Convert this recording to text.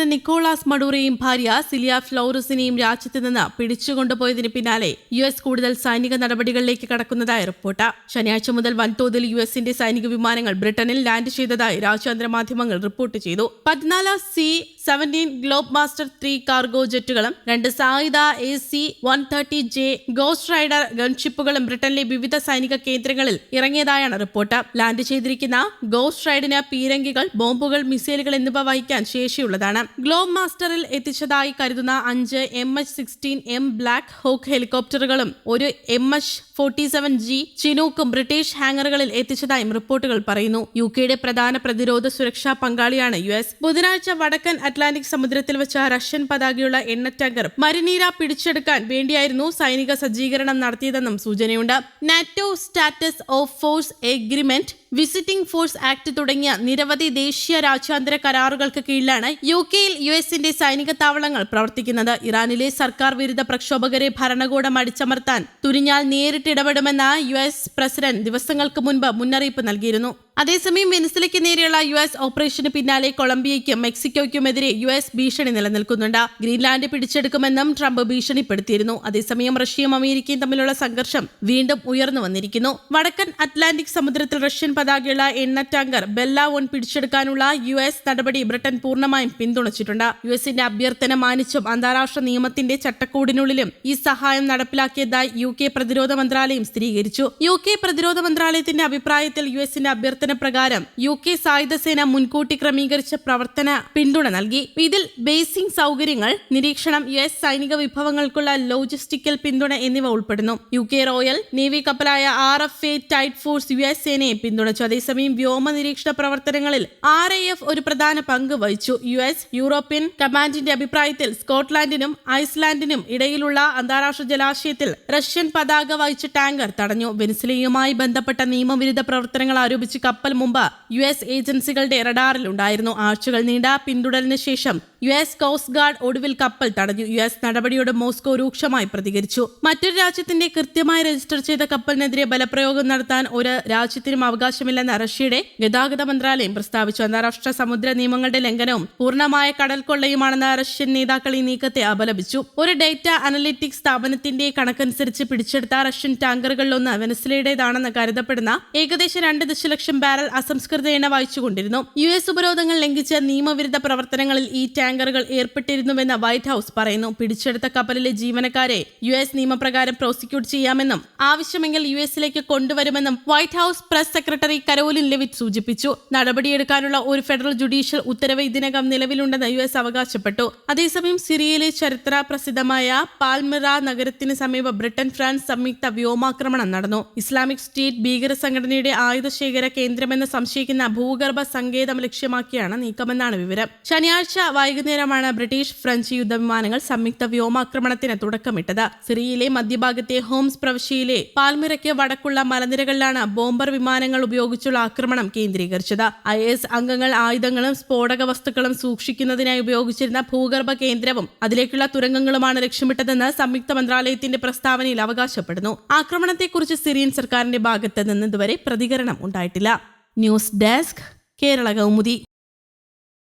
President Nicolas മഡൂറയും ഭാര്യ cilia ഫ്ലോറസിനെയും രാജ്യത്ത് നിന്ന് പിടിച്ചുകൊണ്ടുപോയതിന് പിന്നാലെ യു എസ് കൂടുതൽ സൈനിക നടപടികളിലേക്ക് കടക്കുന്നതായി റിപ്പോർട്ട്. ശനിയാഴ്ച മുതൽ വൻതോതിൽ യു എസിന്റെ സൈനിക വിമാനങ്ങൾ ബ്രിട്ടനിൽ ലാൻഡ് ചെയ്തതായി രാജ്യാന്തര മാധ്യമങ്ങൾ റിപ്പോർട്ട് ചെയ്തു. പതിനാല് C seventeen Globemaster three cargo ജെറ്റുകളും രണ്ട് സായുധ A C one thirty J Ghost Rider ഗൺഷിപ്പുകളും ബ്രിട്ടനിലെ വിവിധ സൈനിക കേന്ദ്രങ്ങളിൽ ഇറങ്ങിയതായാണ് റിപ്പോർട്ട്. ലാൻഡ് ചെയ്തിരിക്കുന്ന ഗോസ്റ്റ് റൈഡിന് പീരങ്കികൾ ബോംബുകൾ മിസൈലുകൾ എന്നിവ വഹിക്കാൻ ശേഷിയുള്ളതാണ്. ഗ്ലോബ് മാസ്റ്ററിൽ എത്തിച്ചതായി കരുതുന്ന അഞ്ച് M H sixteen M Black Hawk ഹെലികോപ്റ്ററുകളും ഒരു M H forty seven G ചിനൂക്കും British ഹാങ്ങറുകളിൽ എത്തിച്ചതായും റിപ്പോർട്ടുകൾ പറയുന്നു. യു കെയുടെ പ്രധാന പ്രതിരോധ സുരക്ഷാ പങ്കാളിയാണ് യു എസ്. ബുധനാഴ്ച വടക്കൻ അറ്റ്ലാന്റിക് സമുദ്രത്തിൽ വെച്ച റഷ്യൻ പതാകയുള്ള എണ്ണ ടാങ്കർ മരിനീര പിടിച്ചെടുക്കാൻ വേണ്ടിയായിരുന്നു സൈനിക സജ്ജീകരണം നടത്തിയതെന്നും സൂചനയുണ്ട്. NATO status of force agreement visiting force act തുടങ്ങിയ നിരവധി ദേശീയ രാജ്യാന്തര കരാറുകൾക്ക് കീഴിലാണ് യു കെയിൽ യു എസിന്റെ സൈനിക താവളങ്ങൾ പ്രവർത്തിക്കുന്നത്. ഇറാനിലെ സർക്കാർ വിരുദ്ധ പ്രക്ഷോഭകരെ ഭരണകൂടം അടിച്ചമർത്താൻ തുനിഞ്ഞാൽ നേരിട്ടിടപെടുമെന്ന് യു എസ് പ്രസിഡന്റ് ദിവസങ്ങൾക്ക് മുൻപ് മുന്നറിയിപ്പ് നൽകിയിരുന്നു. അതേസമയം വെനസിലയ്ക്ക് നേരെയുള്ള യു എസ് ഓപ്പറേഷന് പിന്നാലെ കൊളംബിയയ്ക്കും മെക്സിക്കോയ്ക്കുമെതിരെ യു എസ് ഭീഷണി നിലനിൽക്കുന്നുണ്ട്. ഗ്രീൻലാൻഡ് പിടിച്ചെടുക്കുമെന്നും ട്രംപ് ഭീഷണിപ്പെടുത്തിയിരുന്നു. അതേസമയം റഷ്യയും അമേരിക്കയും തമ്മിലുള്ള സംഘർഷം വീണ്ടും ഉയർന്നു വന്നിരിക്കുന്നു. വടക്കൻ അറ്റ്ലാന്റിക് സമുദ്രത്തിൽ റഷ്യൻ പതാകയുള്ള എണ്ണ ടാങ്കർ ബെല്ലാവോൺ വൺ പിടിച്ചെടുക്കാനുള്ള യു എസ് നടപടി ബ്രിട്ടൻ പൂർണമായും പിന്തുണച്ചിട്ടുണ്ട്. യു എസിന്റെ അഭ്യർത്ഥന മാനിച്ചും അന്താരാഷ്ട്ര നിയമത്തിന്റെ ചട്ടക്കൂടിനുള്ളിലും ഈ സഹായം നടപ്പിലാക്കിയതായി യു കെ പ്രതിരോധ മന്ത്രാലയം സ്ഥിരീകരിച്ചു. യു കെ പ്രതിരോധ മന്ത്രാലയത്തിന്റെ അഭിപ്രായത്തിൽ യു എസിന്റെ അഭ്യർത്ഥന പ്രകാരം യു കെ സായുധസേന മുൻകൂട്ടി ക്രമീകരിച്ച പ്രവർത്തന പിന്തുണ നൽകി. ഇതിൽ ബേസിംഗ് സൗകര്യങ്ങൾ നിരീക്ഷണം യു എസ് സൈനിക വിഭവങ്ങൾക്കുള്ള ലോജിസ്റ്റിക്കൽ പിന്തുണ എന്നിവ ഉൾപ്പെടുന്നു. U K royal navy കപ്പലായ R F A Tideforce U S സേനയെ പിന്തുണച്ചു. അതേസമയം വ്യോമ നിരീക്ഷണ പ്രവർത്തനങ്ങളിൽ ആർ ഐ എഫ് ഒരു പ്രധാന പങ്ക് വഹിച്ചു. യു എസ് യൂറോപ്യൻ കമാൻഡിന്റെ അഭിപ്രായത്തിൽ സ്കോട്ട്ലാൻഡിനും ഐസ്ലാൻഡിനും ഇടയിലുള്ള അന്താരാഷ്ട്ര ജലാശയത്തിൽ റഷ്യൻ പതാക വഹിച്ച ടാങ്കർ തടഞ്ഞു. വെനിസിലയുമായി ബന്ധപ്പെട്ട നിയമവിരുദ്ധ പ്രവർത്തനങ്ങൾ ആരോപിച്ച് കപ്പൽ മുമ്പ് യു എസ് ഏജൻസികളുടെ റഡാറിലുണ്ടായിരുന്നു ആഴ്ചകൾ നീണ്ട പിന്തുടലിന് ശേഷം യു എസ് കോസ്റ്റ് ഗാർഡ് ഒടുവിൽ കപ്പൽ തടഞ്ഞു. യു എസ് നടപടിയോട് മോസ്കോ രൂക്ഷമായി പ്രതികരിച്ചു. മറ്റൊരു രാജ്യത്തിന്റെ കൃത്യമായി രജിസ്റ്റർ ചെയ്ത കപ്പലിനെതിരെ ബലപ്രയോഗം നടത്താൻ ഒരു രാജ്യത്തിനും അവകാശമില്ലെന്ന് റഷ്യയുടെ ഗതാഗത മന്ത്രാലയം പ്രസ്താവിച്ചു. അന്താരാഷ്ട്ര സമുദ്ര നിയമങ്ങളുടെ ലംഘനവും പൂർണമായ കടൽ കൊള്ളയുമാണെന്ന് റഷ്യൻ നേതാക്കൾ ഈ നീക്കത്തെ അപലപിച്ചു. ഒരു ഡേറ്റ അനലിറ്റിക്സ് സ്ഥാപനത്തിന്റെ കണക്കനുസരിച്ച് പിടിച്ചെടുത്ത റഷ്യൻ ടാങ്കറുകളിലൊന്ന് വെനസ്ലയുടേതാണെന്ന് കരുതപ്പെടുന്ന ഏകദേശം രണ്ട് ദശലക്ഷം ബാരൽ അസംസ്കൃത എണ്ണ വായിച്ചുകൊണ്ടിരുന്നു. യു എസ് ഉപരോധങ്ങൾ ലംഘിച്ച നിയമവിരുദ്ധ പ്രവർത്തനങ്ങളിൽ ഈ ടാങ്കറുകൾ ഏർപ്പെട്ടിരുന്നുവെന്ന് വൈറ്റ് ഹൌസ് പറയുന്നു. പിടിച്ചെടുത്ത കപ്പലിലെ ജീവനക്കാരെ യു എസ് നിയമപ്രകാരം പ്രോസിക്യൂട്ട് ചെയ്യാമെന്നും ആവശ്യമെങ്കിൽ യു എസിലേക്ക് കൊണ്ടുവരുമെന്നും White House press secretary Karoline Leavitt സൂചിപ്പിച്ചു. നടപടിയെടുക്കാനുള്ള ഒരു ഫെഡറൽ ജുഡീഷ്യൽ ഉത്തരവ് ഇതിനകം നിലവിലുണ്ടെന്ന് യു എസ് അവകാശപ്പെട്ടു. അതേസമയം സിറിയയിലെ ചരിത്ര പ്രസിദ്ധമായ പാൽമിറ നഗരത്തിന് സമീപം ബ്രിട്ടൻ ഫ്രാൻസ് സംയുക്ത വ്യോമാക്രമണം നടന്നു. ഇസ്ലാമിക് സ്റ്റേറ്റ് ഭീകര സംഘടനയുടെ ആയുധശേഖര കേന്ദ്രമെന്ന് സംശയിക്കുന്ന ഭൂഗർഭ സങ്കേതം ലക്ഷ്യമാക്കിയാണ് നീക്കമെന്നാണ് വിവരം. ശനിയാഴ്ച വൈകുന്നേരമാണ് ബ്രിട്ടീഷ് ഫ്രഞ്ച് യുദ്ധവിമാനങ്ങൾ സംയുക്ത വ്യോമാക്രമണത്തിന് തുടക്കമിട്ടത്. സിറിയയിലെ മധ്യഭാഗത്തെ ഹോംസ് പ്രവിശ്യയിലെ പാൽമിറയ്ക്ക് വടക്കുള്ള മലനിരകളിലാണ് ബോംബർ വിമാനങ്ങൾ ഉപയോഗിച്ചുള്ള ആക്രമണം കേന്ദ്രീകരിച്ചത്. ഐ എസ് അംഗങ്ങൾ ആയുധങ്ങളും സ്ഫോടക വസ്തുക്കളും സൂക്ഷിക്കുന്നതിനായി ഉപയോഗിച്ചിരുന്ന ഭൂഗർഭ കേന്ദ്രവും അതിലേക്കുള്ള തുരങ്കങ്ങളുമാണ് ലക്ഷ്യമിട്ടതെന്ന് സംയുക്ത മന്ത്രാലയത്തിന്റെ പ്രസ്താവനയിൽ അവകാശപ്പെടുന്നു. ആക്രമണത്തെക്കുറിച്ച് സിറിയൻ സർക്കാരിന്റെ ഭാഗത്ത് നിന്ന് ഇതുവരെ പ്രതികരണം ഉണ്ടായിട്ടില്ല. News desk Kerala Kaumudi.